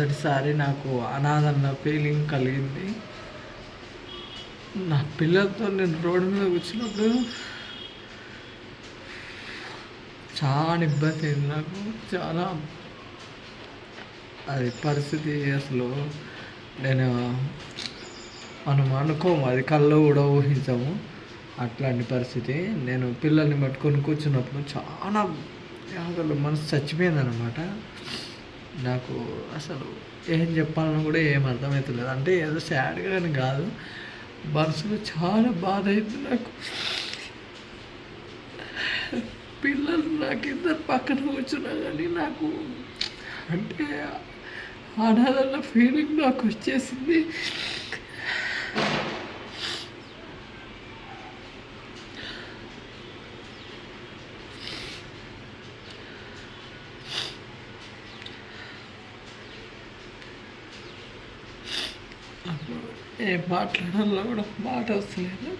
మొదటిసారి నాకు అనాథన్న ఫీలింగ్ కలిగింది. నా పిల్లలతో నేను రోడ్డు మీద కూర్చున్నప్పుడు చాలా ఇబ్బంది అయింది నాకు. చాలా అది పరిస్థితి అసలు నేను మనం అనుకోము అది కళ్ళు కూడా ఊహించము. అట్లాంటి పరిస్థితి. నేను పిల్లల్ని పట్టుకొని కూర్చున్నప్పుడు చాలా అసలు మనసు చచ్చిపోయింది అనమాట నాకు అసలు ఏం చెప్పాలని కూడా ఏం అర్థమవుతలేదు అంటే ఏదో సాడ్గా అని కాదు మనసులో చాలా బాధ అయింది నాకు. పిల్లలు నాకు ఇద్దరు పక్కన కూర్చున్నా కానీ నాకు అంటే అనాథన్న ఫీలింగ్ నాకు వచ్చేసింది. ఏం మాట్లాడాలో కూడా మాట వస్తలేదు.